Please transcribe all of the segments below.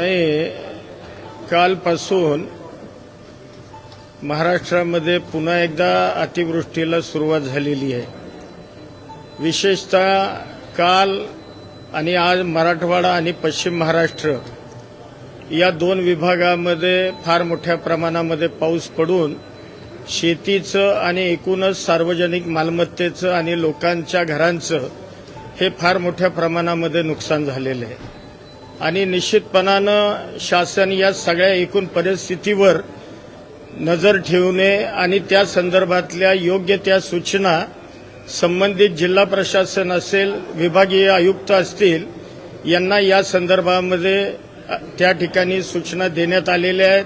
नाही कालपासून महाराष्ट्रामध्ये पुन्हा एकदा अतिवृष्टीला सुरुवात झालेली आहे. विशेषतः काल आणि आज मराठवाडा आणि पश्चिम महाराष्ट्र या दोन विभागामध्ये फार मोठ्या प्रमाणामध्ये पाऊस पडून शेतीचं आणि एकूणच सार्वजनिक मालमत्तेचं आणि लोकांच्या घरांचं हे फार मोठ्या प्रमाणामध्ये नुकसान झालेलं आहे. आणि निश्चितपणानं शासन या सगळ्या एकूण परिस्थितीवर नजर ठेवणे आणि त्या संदर्भातल्या योग्य त्या सूचना संबंधित जिल्हा प्रशासन असेल विभागीय आयुक्त असतील यांना या संदर्भामध्ये त्या ठिकाणी सूचना देण्यात आलेल्या आहेत.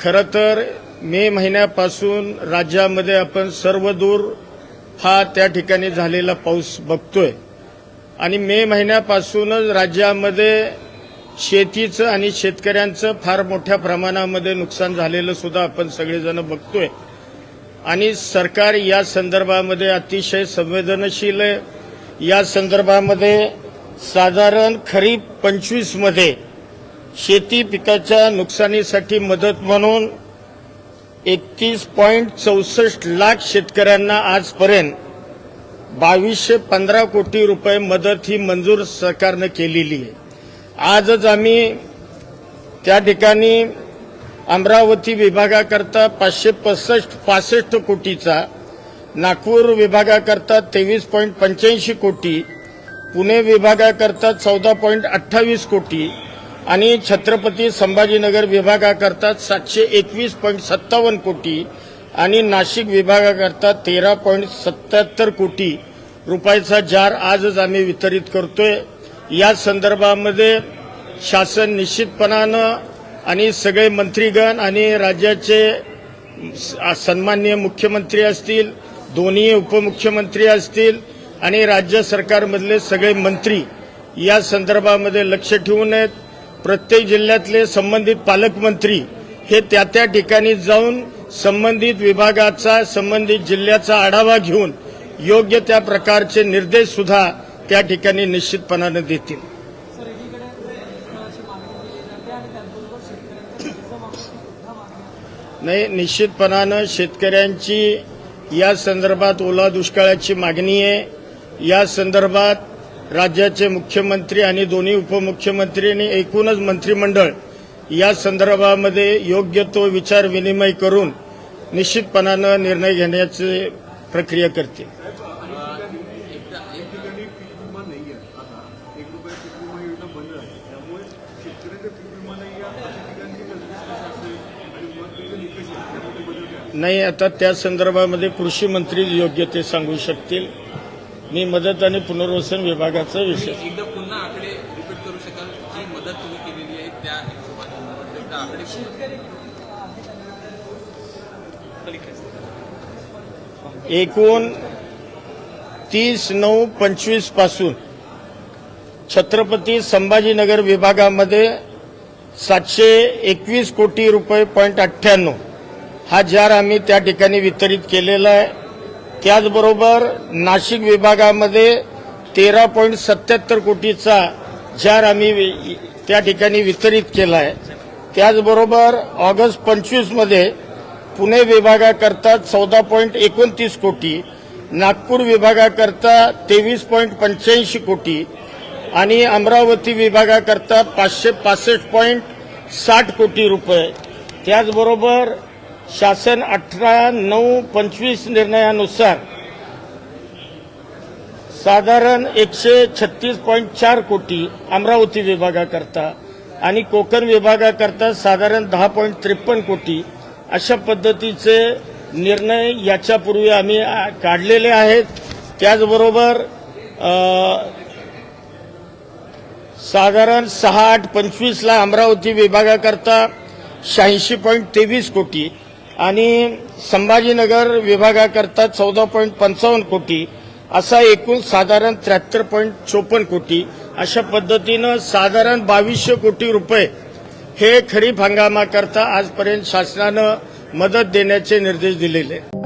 खरं तर मे महिन्यापासून राज्यामध्ये आपण सर्वदूर हा त्या ठिकाणी झालेला पाऊस बघतोय. आणि मे महिन्यापासूनच राज्यामध्ये शेतीचं आणि शेतकऱ्यांचं फार मोठ्या प्रमाणामध्ये नुकसान झालेलं सुद्धा आपण सगळेजण बघतोय. आणि सरकार या संदर्भामध्ये अतिशय संवेदनशील आहे. या संदर्भामध्ये साधारण खरीप पंचवीसमध्ये शेती पिकाच्या नुकसानीसाठी मदत म्हणून एकतीस पॉईंट चौसष्ट लाख शेतकऱ्यांना आजपर्यंत बावीसशे पंधरा कोटी रुपये मदत ही मंजूर सरकारनं केलेली आहे. आजच आम्ही त्या ठिकाणी अमरावती विभागाकरता पाचशे पसष्ट पासष्ट कोटीचा नागपूर विभागाकरता तेवीस पॉईंट पंच्याऐंशी कोटी पुणे विभागाकरता चौदा पॉईंट अठ्ठावीस कोटी आणि छत्रपती संभाजीनगर विभागाकरता सातशे एकवीस पॉईंट सत्तावन्न कोटी आणि नाशिक विभागाकरता तेरा पॉईंट सत्याहत्तर कोटी रुपयाचा जार आजच आम्ही वितरित करतोय. या संदर्भामध्ये शासन निश्चितपणानं आणि सगळे मंत्रीगण आणि राज्याचे स- सन्माननीय मुख्यमंत्री असतील दोन्ही उपमुख्यमंत्री असतील आणि राज्य सरकारमधले सगळे मंत्री या संदर्भामध्ये लक्ष ठेवून आहेत प्रत्येक जिल्ह्यातले संबंधित पालकमंत्री हे त्या त्या ठिकाणी जाऊन संबंधित विभागाचा संबंधित जिल्ह्याचा आढावा घेऊन योग्य त्या प्रकारचे निर्देश सुद्धा त्या ठिकाणी निश्चितपणानं देतील. नाही निश्चितपणानं शेतकऱ्यांची या संदर्भात ओला दुष्काळाची मागणी आहे या संदर्भात राज्याचे मुख्यमंत्री आणि दोन्ही उपमुख्यमंत्री आणि एकूणच मंत्रिमंडळ या संदर्भामध्ये योग्य तो विचार विनिमय करून निश्चितपणानं निर्णय घेण्याची प्रक्रिया काय नाही आता त्या संदर्भामध्ये कृषी मंत्री योग्य ते सांगू शकतील. मी मदत आणि पुनर्वसन विभागाचा विषय एकदा पुन्हा आकडे रिपीट करू शकाल जी मदत तुम्ही केलेली आहे त्या हिशोबात एकदा आकडे एकूण तीस नऊ पंचवीसपासून छत्रपती संभाजीनगर विभागामध्ये सातशे एकवीस कोटी रुपये पॉईंट अठ्ठ्याण्णव हा जार आम्ही त्या ठिकाणी वितरित केलेला आहे. त्याचबरोबर नाशिक विभागामध्ये तेरा पॉईंट सत्याहत्तर कोटीचा जार आम्ही वि- त्या ठिकाणी वितरित केला आहे. त्याचबरोबर ऑगस्ट पंचवीसमध्ये पुणे विभागाकरता चौदा पॉईंट एकोणतीस कोटी नागपूर विभागाकरता तेवीस पॉईंट पंच्याऐंशी कोटी आणि अमरावती विभागाकरता पाचशे पासष्ट पॉईंट साठ कोटी रुपये. त्याचबरोबर शासन अठरा नऊ पंचवीस निर्णयानुसार साधारण एकशे छत्तीस पॉईंट चार कोटी अमरावती विभागाकरता आणि कोकण विभागाकरता साधारण दहा पॉईंट त्रेपन्न कोटी अशा पद्धतीचे निर्णय याच्यापूर्वी आम्ही काढलेले आहेत. त्याचबरोबर साधारण सहा आठ पंचवीसला अमरावती विभागाकरता शहाऐंशी पॉईंट तेवीस कोटी आणि संभाजीनगर विभागाकरता चौदा पॉईंट पंचावन्न कोटी असा एकूण साधारण त्र्याहत्तर पॉईंट चोपन्न कोटी अशा पद्धतीनं साधारण बावीसशे कोटी रुपये हे खरीप हंगामाकरता आजपर्यंत शासनानं मदत देण्याचे निर्देश दिलेले आहेत.